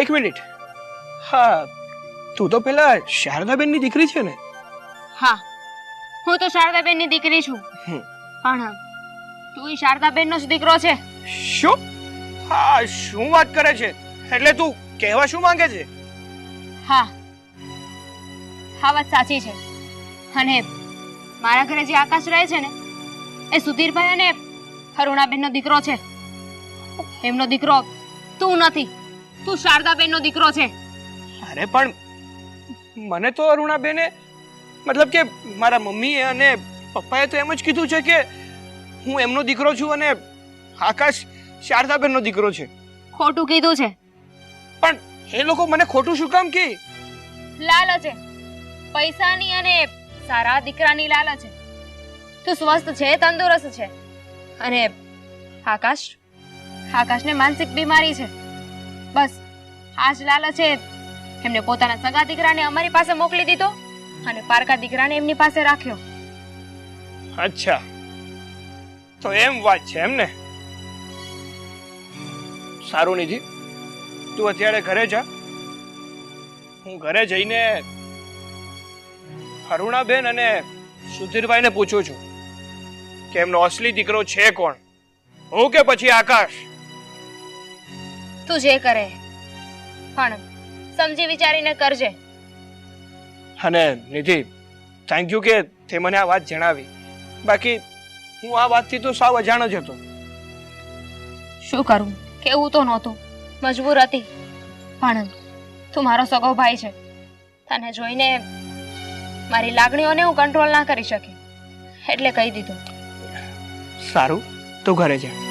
એક મિનિટ. હા તું તો પેલા શારદાબેનની દીકરી છે ને? હા હું તો શારદાબેનની દીકરી છું. પણ તું શારદાબેનનો જ દીકરો છે. શું? હા શું વાત કરે છે? એટલે તું કહેવા શું માંગે છે? હા હા વાત સાચી છે. અને મારા ઘરે જે આકાશ રહે છે ને એ સુધીરભાઈ અને અરુણાબેનનો દીકરો છે. એમનો દીકરો તું નથી. તું શારદાબેનનો દીકરો છે. અરે પણ મને તો અરુણાબેને મતલબ કે મારા મમ્મીએ અને પપ્પાએ તો એમ જ કીધું છે કે હું એમનો દીકરો છું અને આકાશ શારદાબેનનો દીકરો છે. ખોટું કીધું છે. પણ એ લોકો મને ખોટું શું કામ કે? લાલચ છે પૈસાની અને સારા દીકરાની લાલચ છે તું સ્વસ્થ છે તંદુરસ્ત છે. અને આકાશ આકાશને માનસિક બીમારી છે. બસ. આ જ લાલચે એમને પોતાના સગા દીકરાને અમારી પાસે મોકલી દીધો અને પારકા દીકરાને એમની પાસે રાખ્યો. અચ્છા. તો એમ વાત છે એમ ને સારું નિધિ, તું અત્યારે ઘરે જા. હું ઘરે જઈને અરુણાબેન અને સુધીરભાઈને પૂછું છું કે એમનો અસલી દીકરો છે કોણ? હું કે પછી આકાશ? તું જે કરે પણ સમજી વિચારીને કરજે. અને નિધિ થેન્ક યુ કે તે મને આ વાત જણાવી. બાકી હું આ વાતથી તો સાવ અજાણ જ હતો. શું કરું? કેવું તો નહોતું. મજબૂર હતી. પણ તું મારો સગો ભાઈ છે. તને જોઈને મારી લાગણીઓને હું કંટ્રોલ ના કરી શકી. એટલે કહી દીધું. સારું તું ઘરે જા.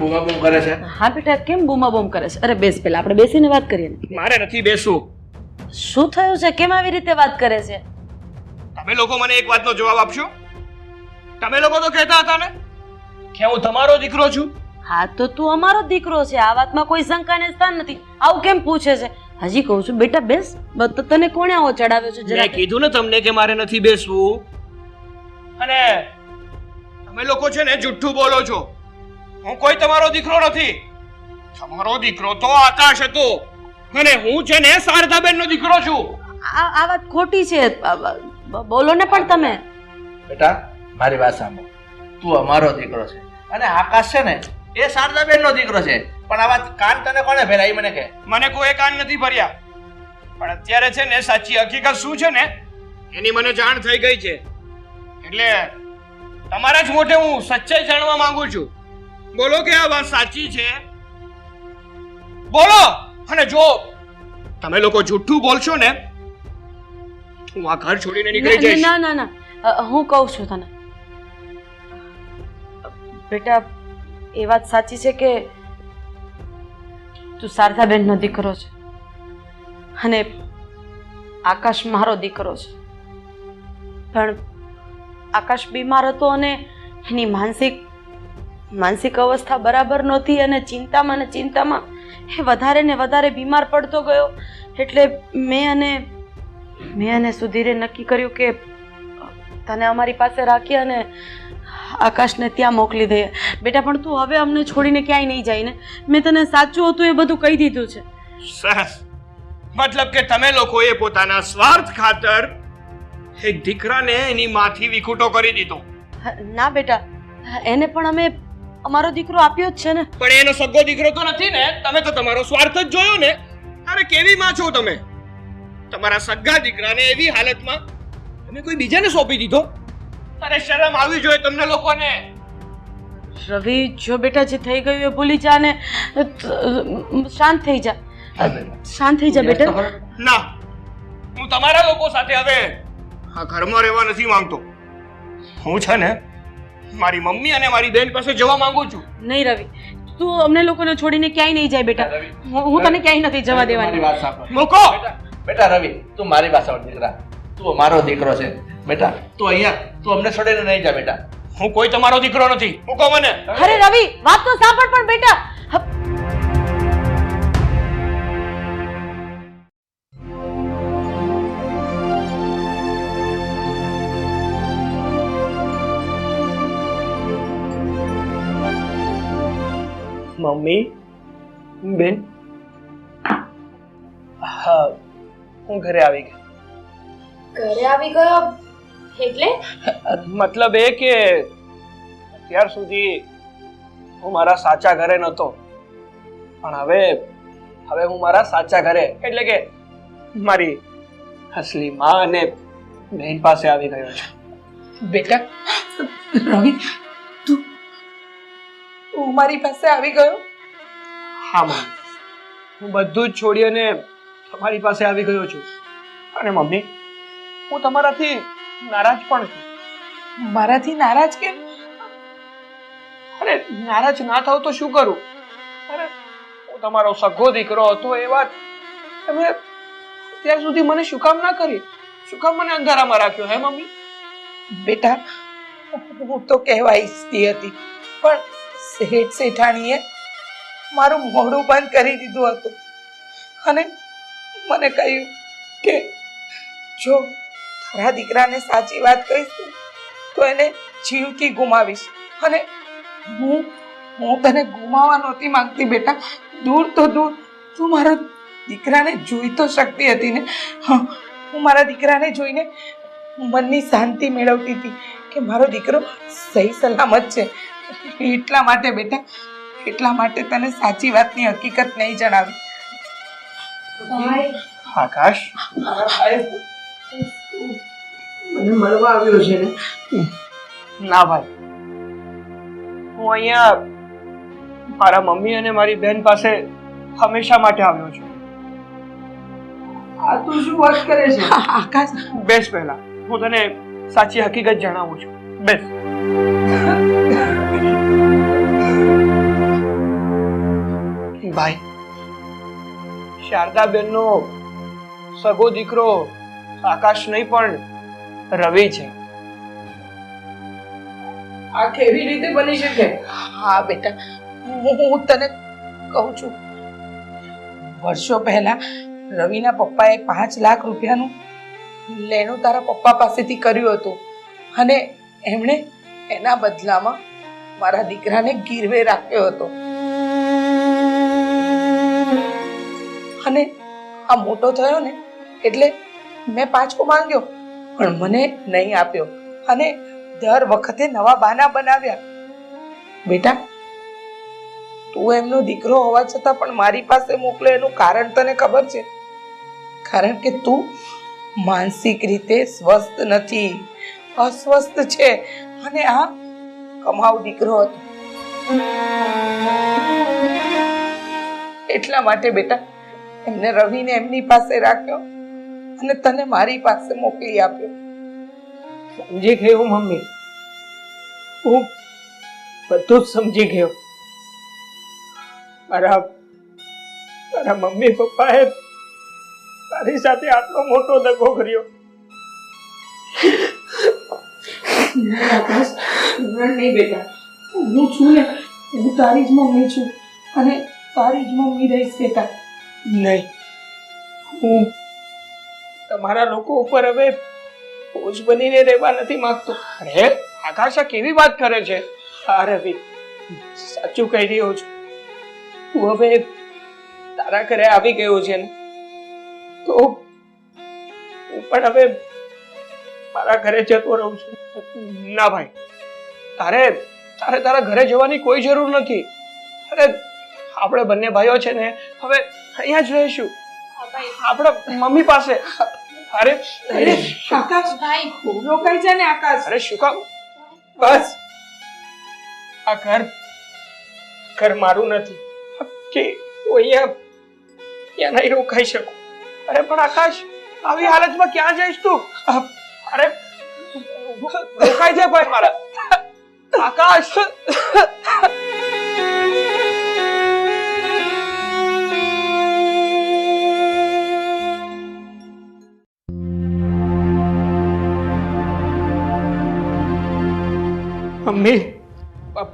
બૂમા બૂમ કરે છે? હા બેટા કેમ બૂમા બૂમ કરે છે? અરે બેસ પેલા આપણે બેસીને વાત કરીએ ને. મારે નથી બેસવું. શું થયું છે? કેમ આવી રીતે વાત કરે છે? તમે લોકો મને એક વાતનો જવાબ આપશો? તમે લોકો તો કહેતા હતા ને કે હું તમારો દીકરો છું. હા તો તું અમારો દીકરો છે. આ વાતમાં કોઈ શંકાને સ્થાન નથી. આવું કેમ પૂછે છે? હજી કહું છું બેટા બેસ. તને કોણે આવો ચડાવ્યો છે? જરા કીધું ને તમને કે મારે નથી બેસવું. અને તમે લોકો છે ને જુઠ્ઠું બોલો છો. હું કોઈ તમારો દીકરો નથી. તમારો દીકરો તો આકાશ હતો. અને હું છે ને શારદાબેનનો દીકરો છું. આ આ વાત ખોટી છે. બોલો ને પણ તમે. બેટા મારી વાત સાંભળો. તું અમારો દીકરો છે. અને આકાશ છે ને એ શારદાબેનનો દીકરો છે. પણ આ વાત કાન તને કોને ભેરાઈ મને કે મને કોઈ કાન નથી ભર્યા. પણ અત્યારે છે ને સાચી હકીકત શું છે ને એની મને જાણ થઈ ગઈ છે. એટલે તમારા જ મોઢે હું સચ્ચાઈ જાણવા માંગુ છું. બોલો કે આ વાત સાચી છે? બોલો! અને જો તમે લોકો જૂઠું બોલશો ને હું આ ઘર છોડીને નીકળી જઈશ. ના ના ના. હું કહું છું તને. બેટા એ વાત સાચી છે કે તું શારદાબેનનો દીકરો છે. અને આકાશ મારો દીકરો છે. પણ આકાશ બીમાર હતો અને એની માનસિક માનસિક અવસ્થા બરાબર નહોતી અને ચિંતામાં ને ચિંતામાં એ વધારે ને વધારે બીમાર પડતો ગયો. એટલે મેં અને મેં અને સુધીરે નક્કી કર્યું કે તને અમારી પાસે રાખી અને આકાશને ત્યાં મોકલી દઈએ. બેટા પણ તું હવે અમને છોડીને ક્યાંય નહીં જાય ને? મેં તને સાચું હતું એ બધું કહી દીધું છે. સરસ. મતલબ કે તમે લોકોએ પોતાના સ્વાર્થ ખાતર એક દીકરાને એની માથી વિખૂટો કરી દીધો. ના બેટા એને પણ અમે અમારો દીકરો આપ્યો જ છે ને. પણ એનો સગો દીકરો તો નથી ને. તમે તો તમારો સ્વાર્થ જ જોયો ને. અરે કેવી માં છો તમે? તમારા સગા દીકરાને એવી હાલતમાં તમે કોઈ બીજાને સોંપી દીધો? અરે શરમ આવી જોઈએ તમને લોકોને. રવિ જો બેટા જે થઈ ગયું એ ભૂલી જા ને. શાંત થઈ જા. શાંત થઈ જા બેટા. ના. હું તમારા લોકો સાથે હવે આ ઘરમાં રહેવા નથી માંગતો. હું છે ને મારી મમ્મી અને મારી બેન પાસે જવા માંગુ છું. નહીં રવિ તું અમને લોકોને છોડીને ક્યાંય નહીં જાય બેટા. હું તને ક્યાંય નથી જવા દેવાની. વાત મૂકો! બેટા બેટા રવિ તું મારી પાસે દીકરા. તું અમારો દીકરો છે. બેટા તું અહીંયા તું અમને છોડીને નહીં જા બેટા. હું કોઈ તમારો દીકરો નથી. મૂકો મને. અરે રવિ વાત તો સાંભળ પણ બેટા. મમ્મી બેન. હા હું ઘરે આવી ગયો. ઘરે આવી ગયો? એટલે? મતલબ એ કે અત્યાર સુધી હું મારા સાચા ઘરે નહોતો. પણ હવે હવે હું મારા સાચા ઘરે એટલે કે મારી અસલી માં અને બહેન પાસે આવી ગયો છું. બેટા રવિ તું મારી પાસે આવી ગયો? હા મમ્મી હું બધું જ છોડી અને તમારી પાસે આવી ગયો છું. અને મમ્મી હું તમારાથી નારાજ પણ છું. મારાથી નારાજ કેમ? અરે નારાજ ના થાવ તો શું કરું? અરે હું તમારો સગો દીકરો હતો એ વાત તમે અત્યાર સુધી મને શું કામ ના કરી? શું કામ મને અંધારામાં રાખ્યો હે મમ્મી? બેટા હું તો કહેવા ઈચ્છતી હતી. પણ શેઠ શેઠાણીએ મારું મોઢું બંધ કરી દીધું હતું. અને મને કહ્યું કે જો તારા દીકરાને સાચી વાત કહીશ તો એને જીવથી ગુમાવીશ. અને હું હું તને ગુમાવવા નહોતી માંગતી બેટા. દૂર તો દૂર. તું મારા દીકરાને જોઈ તો શકતી હતી ને. હા, હું મારા દીકરાને જોઈને મનની શાંતિ મેળવતી હતી કે મારો દીકરો સહી સલામત છે. એટલા માટે બેટા એટલા માટે તને સાચી વાતની હકીકત નહીં જણાવી. આકાશ મને મળવા આવ્યો છે ને. ના ભાઈ. હું અહીંયા મારા મમ્મી અને મારી બેન પાસે હંમેશા માટે આવ્યો છું. આ તું શું વાત કરે છે? આકાશ બેસ પહેલા. હું તને સાચી હકીકત જણાવું છું. બેસ. ભાઈ. શારદાબેનનો સગો દીકરો આકાશ નહીં પણ રવિ છે. આ કેવી રીતે બની શકે? હા બેટા. હું હું તને કહું છું. વર્ષો પહેલા રવિના પપ્પાએ પાંચ લાખ રૂપિયાનું લેણું તારા પપ્પા પાસેથી કર્યું હતું. અને એમણે એના બદલામાં મારા દીકરાને ગીરવે રાખ્યો હતો. અને આ મોટો થયો ને, એટલે મેં પાછો માંગ્યો, પણ મને નહીં આપ્યો. અને દર વખતે નવા બાના બનાવ્યા. બેટા, તું એમનો દીકરો હોવા છતાં પણ મારી પાસે મોકલે એનું કારણ તને ખબર છે? કારણ કે તું માનસિક રીતે સ્વસ્થ નથી, અસ્વસ્થ છે, અને આ કમાવ દીકરો હતો. એટલા માટે બેટા એમને રવિને એમની પાસે રાખ્યો અને તને મારી પાસે મોકલી આપ્યો. સમજી ગયો મમ્મી. હું બધું જ સમજી ગયો. મારા મારા મમ્મી પપ્પાએ તારી સાથે આટલો મોટો દગો કર્યો. નહીં બેટા. હું છું ને હું તારી જ મમ્મી છું અને તારી જ મમ્મી રહીશ બેટા. નહીં. હું તમારા લોકો ઉપર હવે બોજ બનીને રહેવા નથી માંગતો. અરે, આકાશા કેવી વાત કરે છે? હા, રવિ, સાચું કહી રહ્યો છું. તું હવે તારા ઘરે આવી ગયો છે ને, તો હું પણ હવે મારા ઘરે જતો રહું છું. ના ભાઈ, તારે તારે તારા ઘરે જવાની કોઈ જરૂર નથી. અરે, આપણે બંને ભાઈઓ છે ને, હવે અહીંયા જ રહીશું. આપણા મમ્મી પાસે. અરે અરે આકાશ ભાઈ. રોકાઈ જા ને આકાશ. અરે શું કામ? બસ. આ ઘર ઘર મારું નથી. કે અહીંયા ત્યાં નહીં રોકાઈ શકું. અરે પણ આકાશ આવી હાલતમાં ક્યાં જઈશ તું? અરે રોકાઈ જાય ભાઈ મારા. આકાશ.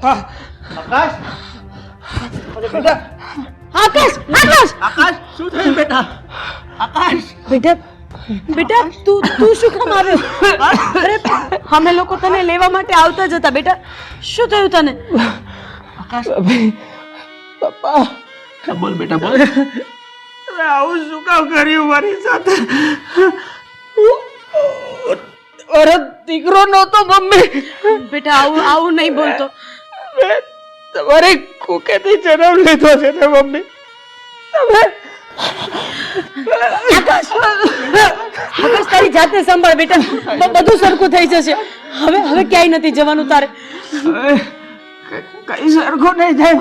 આકાશ? અરે બેટા. આકાશ આકાશ! આકાશ શું થયું બેટા? આકાશ! બેટા બેટા તું તું શું કામ આવ્યો? અરે અમે લોકો તને લેવા માટે આવતા જ હતા બેટા. શું થયું તને? આકાશ? પપ્પા. બોલ બેટા બોલ. અરે આવું શું કામ કર્યું મારી સાથે? અરે દીકરો નહોતો મમ્મી. બેટા આવું આવું નહીં બોલતો. મેં તમારી કુકેથી જન્મ લીધો છે ને મમ્મી? તમે? આકાશ તારી જાતને સંભાળ બેટા. બધું સરખું થઈ જશે. હવે હવે ક્યાંય નથી જવાનું તારે. કઈ સરખું નહીં થાય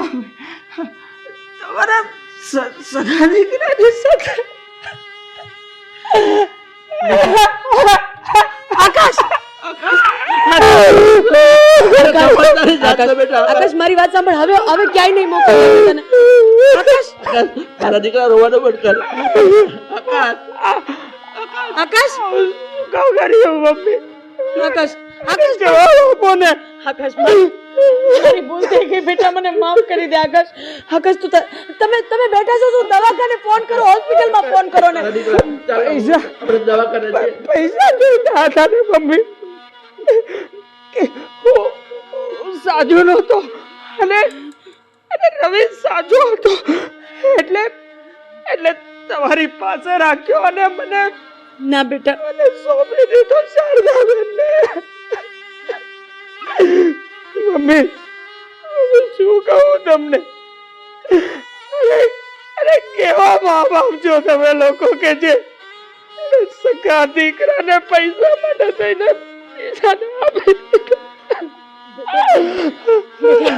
તમારા સગા દીકરાની સાથે. આકાશ આકાશ મારી વાત સાંભળ. હવે હવે ક્યાંય નહીં મોકલું તને. આકાશ. તારા દીકરા રોવાનો બંધ કર. આકાશ. આકાશ. કામ કર્યું મમ્મી. આકાશ. આકાશ જવાબ આપો ને આકાશ મારી ભૂલ થઈ ગઈ બેટા મને માફ કરી દે આકાશ. આકાશ તું તમે તમે બેઠા છો શું દવાખાને ફોન કરો હોસ્પિટલમાં ફોન કરો ને. પૈસા. પૈસા જોઈતા હતા ને મમ્મી? કે હું હું સાજો નહોતો અને અને રવિ સાજો હતો. એટલે એટલે તમારી પાસે રાખ્યો અને મને ના બેટા. મને સોંપી દીધો શારદાબેનને. મમ્મી શું કહું તમને? અરે કેવા મા બાપ છો તમે લોકો કે જે સગા દીકરાને પૈસા માટે થઈને બેટા,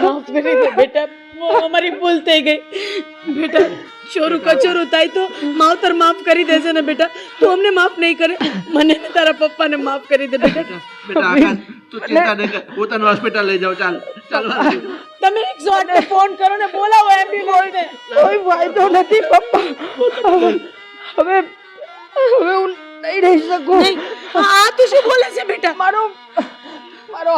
માફ કરી અમારી ભૂલ થઈ ગઈ. બેટા ચોરું કચોરું થાય તો માવતર માફ કરી દેશે ને બેટા. તું અમને માફ નહીં કરે મને તારા પપ્પાને માફ કરી દે બેટા. હોસ્પિટલ લઈ જાઓ ચાલ ચાલ તમે એકસો ફોન કરો ને બોલાવો એમ્બ્યુલન્સને કોઈ વાંધો નથી પપ્પા. હવે હવે હું નહીં રહી શકું. આ તું શું બોલે છે બેટા? મારો મારો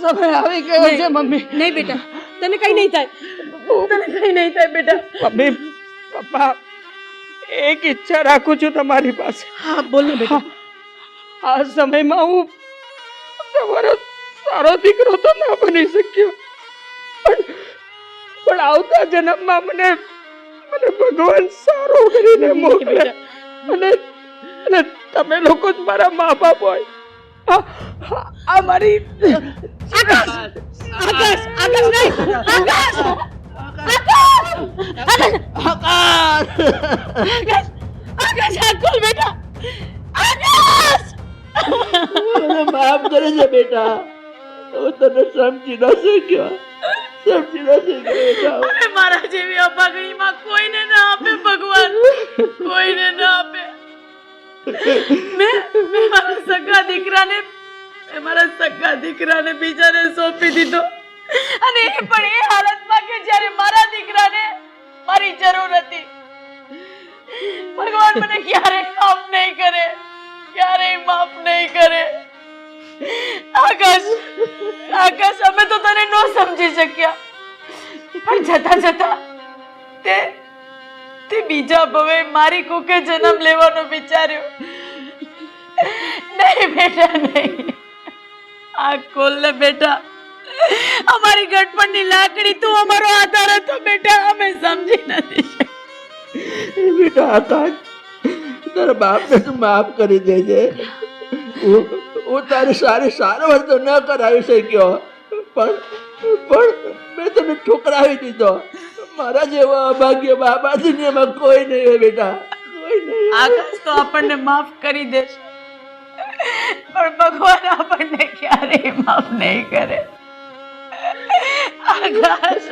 સમય આવી ગયો છે મમ્મી. નહીં બેટા તને કઈ નહીં થાય. તને કઈ નહીં થાય બેટા. મમ્મી પપ્પા એક ઈચ્છા રાખું છું તમારી પાસે. હા બોલ ને બેટા. આ સમયમાં હું તમારો સારો દીકરો તો ના બની શક્યો. પણ પણ આવતા જન્મમાં મને મને ભગવાન સારો કરીને મોકલે અને અને તમે લોકો જ મારા મા બાપ હોય. આ- મારી આકાશ આકાશ આકાશ નહીં આકાશ આકાશ આકાશ. આકાશ આ બેટા. આકાશ. મને માફ કરે છે બેટા. હું તને સમજી ન શક્યો. સમજી ન શક્યો બેટા. મારા જેવી અભાગણીમાં કોઈને ના આપે ભગવાન. કોઈને ના આપે. મેં મારા સગા દીકરાને મારા સગા દીકરાને બીજાને સોંપી દીધો. અને એ પણ એ હાલતમાં કે જ્યારે મારા દીકરાને મારી જરૂર હતી. ભગવાન ક્યારેય માફ નહીં કરે, ક્યારેય માફ નહીં કરે. આકાશ આકાશ, અમે તો તને ન સમજી શક્યા. પણ જતા જતા તે તે બીજા ભવે મારી કુકે જન્મ લેવાનો વિચાર્યો. નહીં બેટા, નહીં. આ ખોલ ને બેટા. અમારી ગટપણની લાકડી તું અમારો આધાર હતો બેટા, અમે સમજી નથી. બેટા આતા તારા બાપને તું માફ કરી દેજે. હું તારી સારી સારવાર તો ન કરાવી શક્યો. પણ પણ મેં તને ઠોકરાવી દીધો. મારા જેવા અભાગ્ય બાબા દુનિયામાં કોઈ નહીં બેટા, કોઈ નહીં. આકાશ તો આપણને માફ કરી દેશે, પણ ભગવાન આપણને ક્યારેય માફ નહીં કરે આકાશ